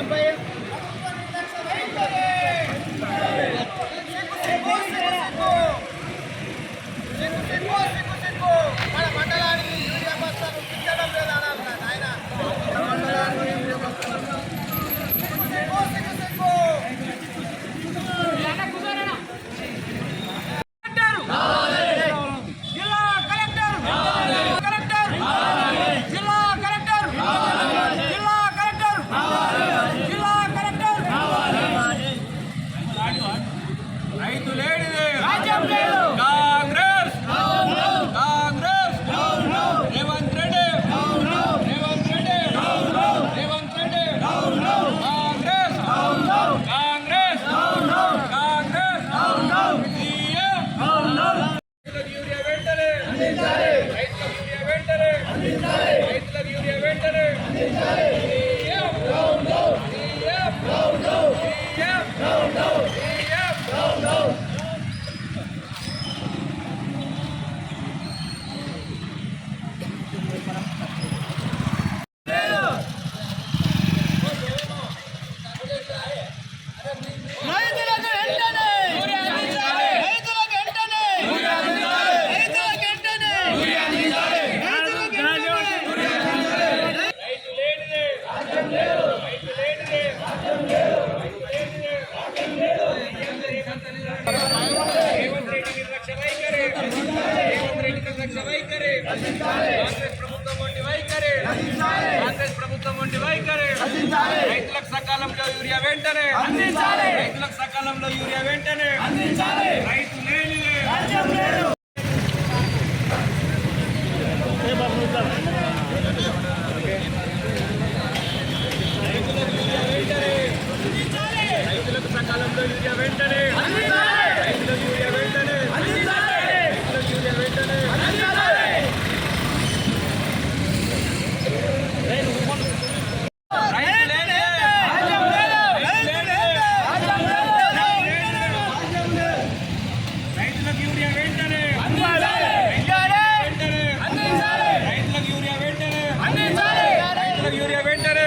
Empire. ప్రభుత్వం వంటి వైఖరి. రైతులకు సకాలంలో యూరియా వెంటనే. రైతులకు సకాలంలో యూరియా వెంటనే. రైతు లేనిదే రైతులకు సకాలంలో యూరియా వెంటనే రైతులకు యూరియా వెంటనే రైతులకు యూరియా వెంటనే రైతు లేనిదే. రైతు లేనిదే. రైతులకు యూరియా వెంటనే వెంటనే. రైతులకు యూరియా వెంటనే రైతులకు యూరియా వెంటనే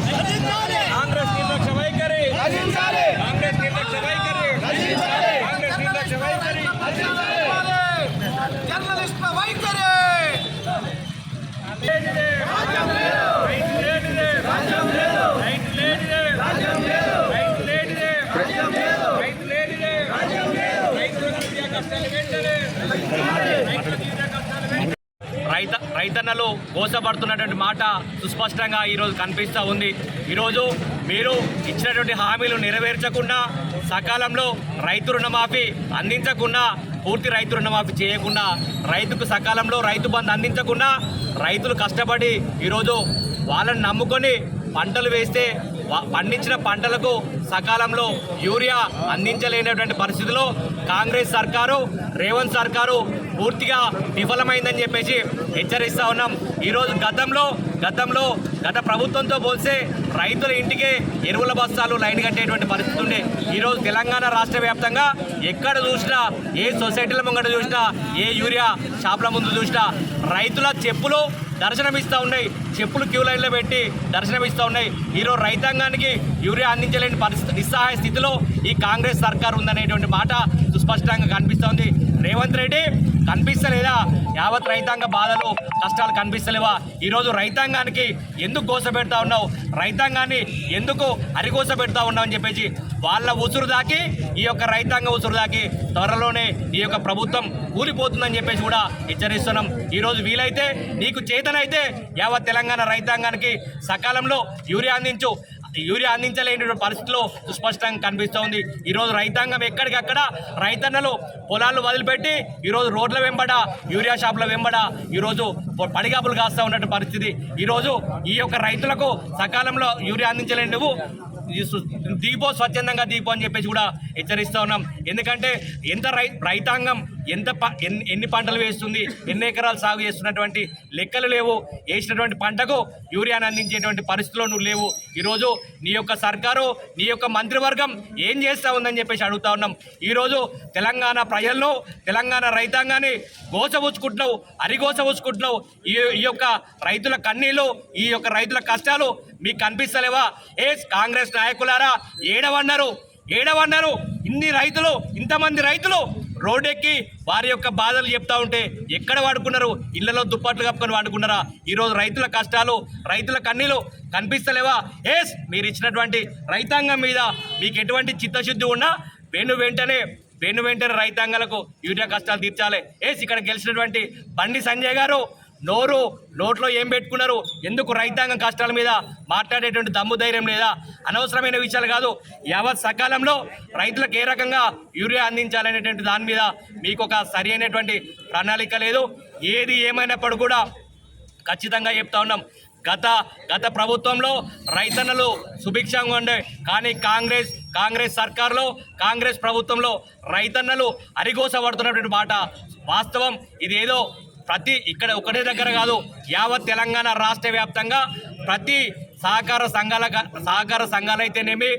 కాంగ్రెస్ నిర్లక్ష్య వైఖరి కాంగ్రెస్ నిర్లక్ష్య వైఖరి కాంగ్రెస్ నిర్లక్ష్య వైఖరి కాంగ్రెస్ నిర్లక్ష్య వైఖరి జర్నలిస్టుల వైఖరి లేనిదే. రైతు లేనిదే. రైతు లేనిదే. రైతు లేనిదే. రైతు లేనిదే. రైతులకు యూరియా కష్టాలు వెంటనే రైతులకు యూరియా కష్టాలు వెంటనే రైత రైతన్నలు మోసపడుతున్నటువంటి మాట సుస్పష్టంగా ఈరోజు కనిపిస్తూ ఉంది. ఈరోజు మీరు ఇచ్చినటువంటి హామీలు నెరవేర్చకుండా సకాలంలో రైతు రుణమాఫీ అందించకుండా పూర్తి రైతు రుణమాఫీ చేయకుండా రైతుకు సకాలంలో రైతు బంధు అందించకుండా రైతులు కష్టపడి ఈరోజు వాళ్ళని నమ్ముకొని పంటలు వేస్తే పండించిన పంటలకు సకాలంలో యూరియా అందించలేనటువంటి పరిస్థితిలో కాంగ్రెస్ సర్కారు రేవంత్ సర్కారు పూర్తిగా విఫలమైందని చెప్పేసి హెచ్చరిస్తూ ఉన్నాం. ఈరోజు గతంలో గతంలో గత ప్రభుత్వంతో పోల్చే రైతుల ఇంటికే ఎరువుల బస్తాలు లైన్ కట్టేటువంటి పరిస్థితి ఉండే. ఈరోజు తెలంగాణ రాష్ట్ర వ్యాప్తంగా ఎక్కడ చూసినా ఏ సొసైటీల ముంగట చూసినా ఏ యూరియా షాపుల ముందు చూసినా రైతుల చెప్పులు దర్శనమిస్తూ ఉన్నాయి. చెప్పులు క్యూ లైన్లో పెట్టి దర్శనమిస్తూ ఉన్నాయి. ఈరోజు రైతాంగానికి యూరియా అందించలేని పరిస్థితి నిస్సహాయ స్థితిలో ఈ కాంగ్రెస్ సర్కార్ ఉందనేటువంటి మాట సుస్పష్టంగా కనిపిస్తోంది రేవంత్ రెడ్డి కనిపిస్తలేదా? యావత్ రైతాంగ బాధలు కష్టాలు కనిపిస్తలేవా? ఈరోజు రైతాంగానికి ఎందుకు గోస పెడతా ఉన్నావు? రైతాంగాన్ని ఎందుకు అరిగోస పెడతా ఉన్నావు అని చెప్పేసి వాళ్ళ ఉసురు దాకి ఈ యొక్క రైతాంగ ఉసురు దాకి త్వరలోనే ఈ యొక్క ప్రభుత్వం కూలిపోతుందని చెప్పేసి కూడా హెచ్చరిస్తున్నాం. ఈరోజు వీలైతే నీకు చేతనైతే యావత్ తెలంగాణ రైతాంగానికి సకాలంలో యూరియా అందించు. యూరియా అందించలేని పరిస్థితిలో సుస్పష్టంగా కనిపిస్తోంది ఈరోజు రైతాంగం ఎక్కడికక్కడ రైతన్నలు పొలాలు వదిలిపెట్టి ఈరోజు రోడ్ల వెంబడ యూరియా షాపుల వెంబడ ఈరోజు పడిగాపులు కాస్తూ ఉన్నట్టు పరిస్థితి. ఈరోజు ఈ యొక్క రైతులకు సకాలంలో యూరియా అందించలేని నువ్వు దీపో స్వచ్ఛందంగా దీపో అని చెప్పేసి కూడా హెచ్చరిస్తూ ఉన్నాం. ఎందుకంటే ఎంత రై రైతాంగం ఎంత ప- ఎన్ని ఎన్ని పంటలు వేస్తుంది ఎన్ని ఎకరాలు సాగు చేస్తున్నటువంటి లెక్కలు లేవు. వేసినటువంటి పంటకు యూరియాను అందించేటువంటి పరిస్థితులు నువ్వు లేవు. ఈరోజు నీ యొక్క సర్కారు నీ యొక్క మంత్రివర్గం ఏం చేస్తూ ఉందని చెప్పేసి అడుగుతా ఉన్నాం. ఈరోజు తెలంగాణ ప్రజలను తెలంగాణ రైతాంగాన్ని గోసపుచ్చుకుంటున్నావు అరిగోసపుచ్చుకుంటున్నావు. ఈ ఈ యొక్క రైతుల కన్నీళ్ళు ఈ యొక్క రైతుల కష్టాలు మీకు కనిపిస్తలేవా? ఏ కాంగ్రెస్ నాయకులారా ఏడవన్నారు ఏడవన్నారు. ఇన్ని రైతులు ఇంతమంది రైతులు రోడ్డెక్కి వారి యొక్క బాధలు చెప్తా ఉంటే ఎక్కడ వాడుకున్నారు? ఇళ్ళలో దుప్పట్లు కప్పుకొని వాడుకున్నారా? ఈరోజు రైతుల కష్టాలు రైతుల కన్నీలు కనిపిస్తలేవా? ఎస్ మీరు ఇచ్చినటువంటి రైతాంగం మీద మీకు ఎటువంటి చిత్తశుద్ధి ఉన్నా వెను వెంటనే వెను వెంటనే రైతాంగాలకు యూరియా కష్టాలు తీర్చాలి. ఎస్ ఇక్కడ గెలిచినటువంటి బండి సంజయ్ గారు నోరు నోట్లో ఏం పెట్టుకున్నారు? ఎందుకు రైతాంగం కష్టాల మీద మాట్లాడేటువంటి దమ్ము ధైర్యం లేదా? అనవసరమైన విషయాలు కాదు. యావత్ సకాలంలో రైతులకు ఏ రకంగా యూరియా అందించాలనేటువంటి దాని మీద మీకు ఒక సరి అయినటువంటి ప్రణాళిక లేదు. ఏది ఏమైనప్పుడు కూడా ఖచ్చితంగా చెప్తా ఉన్నాం. గత గత ప్రభుత్వంలో రైతన్నలు సుభిక్షంగా ఉండే కానీ కాంగ్రెస్ కాంగ్రెస్ సర్కార్లో కాంగ్రెస్ ప్రభుత్వంలో రైతన్నలు అరిగోసబడుతున్నటువంటి మాట వాస్తవం. ఇదేదో ప్రతి ఇక్కడ ఒకటే దగ్గర కాదు యావత్ తెలంగాణ రాష్ట్ర వ్యాప్తంగా ప్రతి సహకార సంఘాల సహకార సంఘాలు అయితేనేమి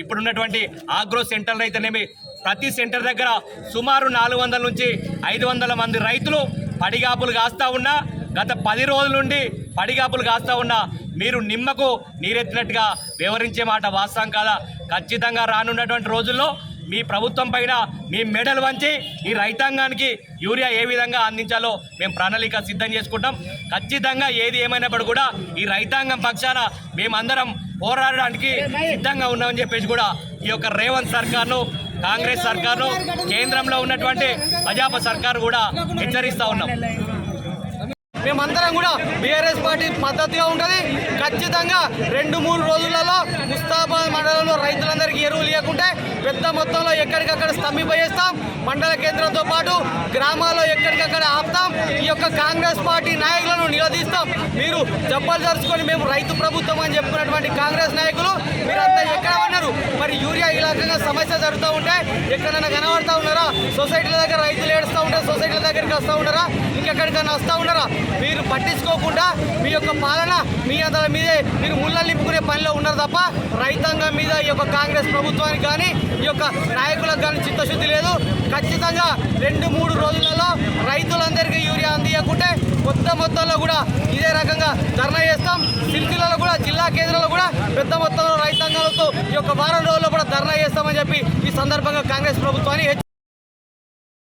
ఇప్పుడున్నటువంటి ఆగ్రో సెంటర్లు అయితేనేమి ప్రతి సెంటర్ దగ్గర సుమారు నాలుగు వందల నుంచి ఐదు వందల మంది రైతులు పడిగాపులు కాస్తా ఉన్నా గత పది రోజుల నుండి పడిగాపులు కాస్తా ఉన్నా మీరు నిమ్మకు నీరెత్తినట్టుగా వివరించే మాట వాస్తవం కాదా? ఖచ్చితంగా రానున్నటువంటి రోజుల్లో మీ ప్రభుత్వం పైన మీ మెడలు వంచి ఈ రైతాంగానికి యూరియా ఏ విధంగా అందించాలో మేము ప్రణాళిక సిద్ధం చేసుకుంటాం. ఖచ్చితంగా ఏది ఏమైనప్పుడు కూడా ఈ రైతాంగం పక్షాన మేమందరం పోరాడడానికి సిద్ధంగా ఉన్నామని చెప్పేసి కూడా ఈ యొక్క రేవంత్ సర్కార్ను కాంగ్రెస్ సర్కార్ను కేంద్రంలో ఉన్నటువంటి భాజపా సర్కారు కూడా హెచ్చరిస్తూ ఉన్నాం. మేమందరం కూడా బీఆర్ఎస్ పార్టీ మద్దతుగా ఉంటుంది. ఖచ్చితంగా రెండు మూడు రోజులలో ముస్తాబాద్ మండలంలో రైతులందరికీ ఎరువులు ఇవ్వకుంటే పెద్ద మొత్తంలో ఎక్కడికక్కడ స్తంభింపజేస్తాం. మండల కేంద్రంతో పాటు గ్రామాల్లో ఎక్కడికక్కడ ఆపుతాం. యొక్క కాంగ్రెస్ పార్టీ నాయకులను నిలదీస్తాం. మీరు జబ్బలు జరుచుకొని మేము రైతు ప్రభుత్వం అని చెప్పుకున్నటువంటి కాంగ్రెస్ నాయకులు మీరంతా ఎక్కడ ఉన్నారు? మరి యూరియా ఈ సమస్య జరుగుతూ ఉంటే ఎక్కడైనా కనబడతా ఉన్నారా? సొసైటీల దగ్గర రైతులు ఏడుస్తూ ఉంటారు సొసైటీల దగ్గరికి వస్తూ ఉన్నారా? ఇంకెక్కడికైనా వస్తూ ఉన్నారా? మీరు పట్టించుకోకుండా మీ యొక్క పాలన మీ అందరి మీదే మీరు ముళ్ళ నింపుకునే పనిలో ఉన్నారు తప్ప రైతాంగం మీద ఈ యొక్క కాంగ్రెస్ ప్రభుత్వానికి కానీ ఈ యొక్క నాయకులకు కానీ చిత్తశుద్ధి లేదు. ఖచ్చితంగా రెండు మూడు రోజులలో రైతులందరికీ యూరియా అందియకుంటే కొత్త మొత్తంలో కూడా ఇదే రకంగా ధర్నా చేస్తాం. సిరిసిల్లలో కూడా జిల్లా కేంద్రంలో కూడా పెద్ద మొత్తంలో రైతాంగాలతో ఈ యొక్క వారం రోజుల్లో కూడా ధర్నా చేస్తామని చెప్పి ఈ సందర్భంగా కాంగ్రెస్ ప్రభుత్వాన్ని